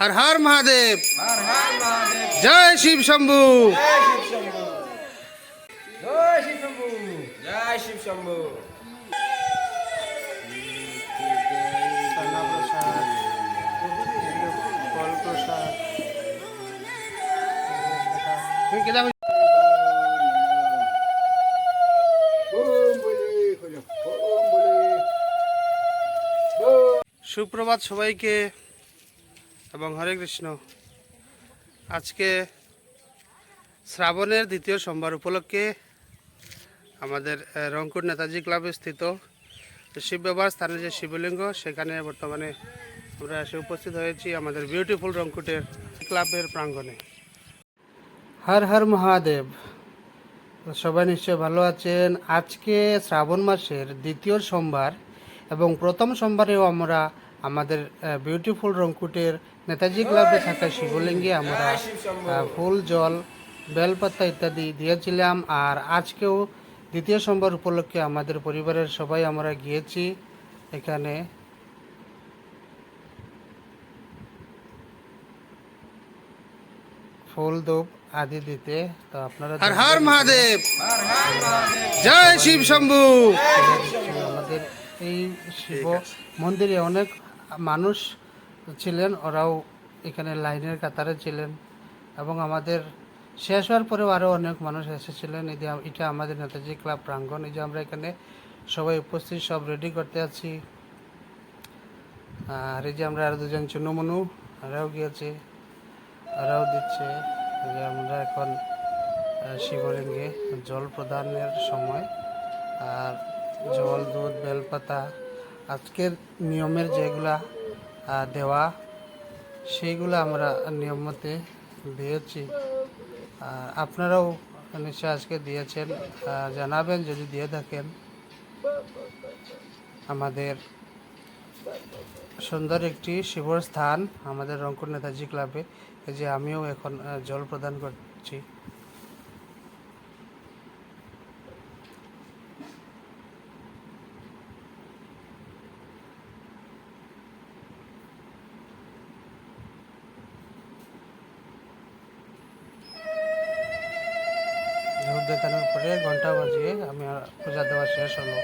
হর হর মহাদেব। জয় শিব শম্ভু। জয় শিব শম্ভু। জয় শম্ভু। সুপ্রভাত সবাইকে। এবং হরে কৃষ্ণ। আজকে শ্রাবণের দ্বিতীয় সোমবার উপলক্ষে আমাদের রংপুর নেতাজি ক্লাবে স্থিত শিব ব্যবহার স্থানে যে শিবলিঙ্গ, সেখানে বর্তমানে আমরা এসে উপস্থিত হয়েছি আমাদের বিউটিফুল রংকুটের ক্লাবের প্রাঙ্গণে। হর হর মহাদেব। সবাই নিশ্চয় ভালো আছেন। আজকে শ্রাবণ মাসের দ্বিতীয় সোমবার এবং প্রথম সোমবারেও আমরা আমাদের বিউটিফুল রংকুটের নেতাজি ক্লাবে থাকা শিবলিঙ্গে আমরা ফুল জল বেলপাতা ইত্যাদি দিয়েছিলাম। আর আজকেও দ্বিতীয় সোমবার উপলক্ষে আমাদের পরিবারের সবাই আমরা গিয়েছি এখানে। ফুল ধূপ আদি দিতে তো আপনারা হর হর মহাদেব। হর হর মহাদেব। জয় শিব শম্ভু। আমাদের এই শিব মন্দিরে অনেক মানুষ ছিলেন, ওরাও এখানে লাইনের কাতারে ছিলেন এবং আমাদের শেষ হওয়ার পরেও আরও অনেক মানুষ এসেছিলেন। এই যে এটা আমাদের নেতাজি ক্লাব প্রাঙ্গণ। এই যে আমরা এখানে সবাই উপস্থিত, সব রেডি করতে আছি। আর এই যে আমরা আর দুজন চুনুমুনু, ওরাও গিয়েছে, ওরাও দিচ্ছে। যে আমরা এখন শিবলিঙ্গে জল প্রদানের সময়। আর জল, দুধ, বেলপাতা আজকের নিয়মের যেগুলা দেওয়া, সেইগুলো আমরা নিয়ম মতে দিয়েছি। আর আপনারাও নিশ্চয় আজকে দিয়েছেন। জানাবেন, যদি দিয়ে থাকেন। আমাদের সুন্দর একটি শিবর স্থান আমাদের রংপুর নেতাজি ক্লাবে, যে আমিও এখন জল প্রদান করছি। ধূপ দেখানোর পরে ঘণ্টা বাজিয়ে আমি পূজা দেওয়া শেষ হলো।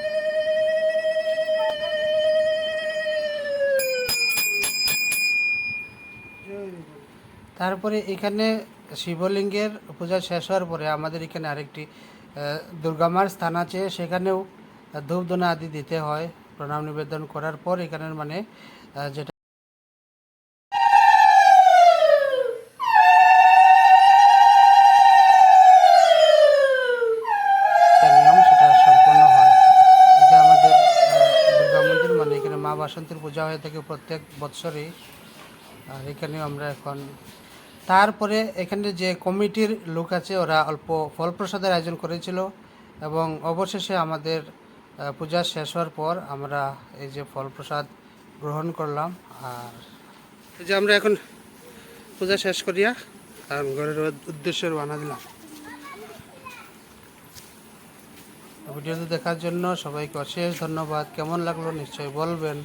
তারপরে এখানে শিবলিঙ্গের পূজা শেষ হওয়ার পরে আমাদের এখানে আরেকটি দুর্গামার স্থান আছে। সেখানেও ধূপধনা আদি দিতে হয়, প্রণাম নিবেদন করার পর এখানের মানে যেটা বাসন্তীর পূজা হয়ে থাকে প্রত্যেক বৎসরই। আর এখানেও আমরা এখন তারপরে এখানে যে কমিটির লোক আছে, ওরা অল্প ফল প্রসাদের আয়োজন করেছিল এবং অবশেষে আমাদের পূজা শেষ হওয়ার পর আমরা এই যে ফল প্রসাদ গ্রহণ করলাম। আর এই যে আমরা এখন পূজা শেষ করিয়া ঘরের উদ্দেশ্যে রওনা দিলাম। ভিডিওটি দেখার জন্য সবাইকে অশেষ ধন্যবাদ। কেমন লাগল নিশ্চয়ই বলবেন।